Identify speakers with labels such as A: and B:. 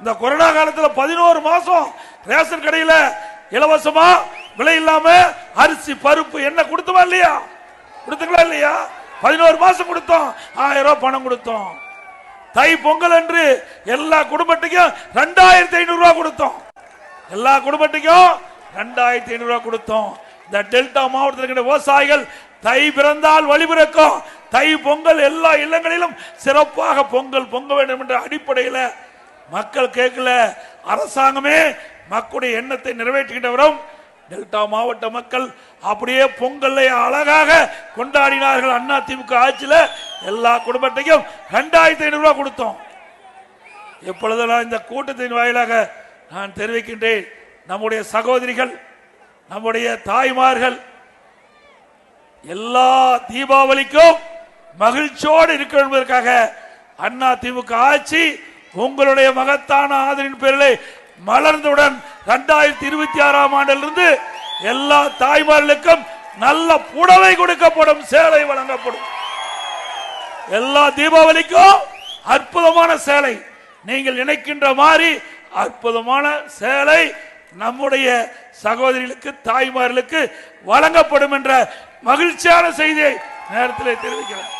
A: இந்த கொரோனா காலத்துல பதினோரு மாசம் ரேஷன் கடையில இலவசமா விலை இல்லாம அரிசி பருப்பு என்ன கொடுத்தோமா இல்லையா? கொடுத்துக்கலாம் இல்லையா? பதினோரு மாசம் கொடுத்தோம். ஆயிரம் ரூபாய் பணம் கொடுத்தோம். தை பொங்கல் அன்று எல்லா குடும்பத்துக்கும் ரெண்டாயிரத்தி ஐநூறு ரூபாய் கொடுத்தோம். எல்லா குடும்பத்துக்கும் ரெண்டாயிரத்தி ஐநூறு ரூபாய் கொடுத்தோம். இந்த டெல்டா மாவட்டத்தில் இருக்கிற விவசாயிகள் தை பிறந்தால் வழிபிறக்கும் தை பொங்கல் எல்லா இல்லங்களிலும் சிறப்பாக பொங்கல் பொங்க வேண்டும் என்ற அடிப்படையில் மக்கள் கேட்கல அரசாங்கமே மக்களுடைய எண்ணத்தை நிறைவேற்றுகின்ற வரும் டெல்டா மாவட்ட மக்கள் அப்படியே பொங்கல்ல அழகாக கொண்டாடினார்கள் அண்ணா திமுக ஆட்சியில். எல்லா குடும்பத்தையும் ரெண்டாயிரத்தி ஐநூறு ரூபாய் கொடுத்தோம். எப்பொழுதெல்லாம் இந்த கூட்டத்தின் வாயிலாக நான் தெரிவிக்கின்றேன் நம்முடைய சகோதரிகள் நம்முடைய தாய்மார்கள் எல்லா தீபாவளிக்கும் மகிழ்ச்சியோடு இருக்க என்பதற்காக அண்ணா திமுக ஆட்சி உங்களுடைய மகத்தான ஆதரின் பேரிலே மலர்ந்தவுடன் இரண்டாயிரத்தி இருபத்தி ஆறாம் ஆண்டிலிருந்து எல்லா தாய்மார்களுக்கும் நல்ல புடவை கொடுக்கப்படும் சேலை வழங்கப்படும். எல்லா தீபாவளிக்கும் அற்புதமான சேலை. நீங்கள் நினைக்கின்ற மாதிரி அற்புதமான சேலை நம்முடைய சகோதரிகளுக்கு தாய்மார்களுக்கு வழங்கப்படும் என்ற மகிழ்ச்சியான செய்தியை நேரத்தில் தெரிவிக்கிறேன்.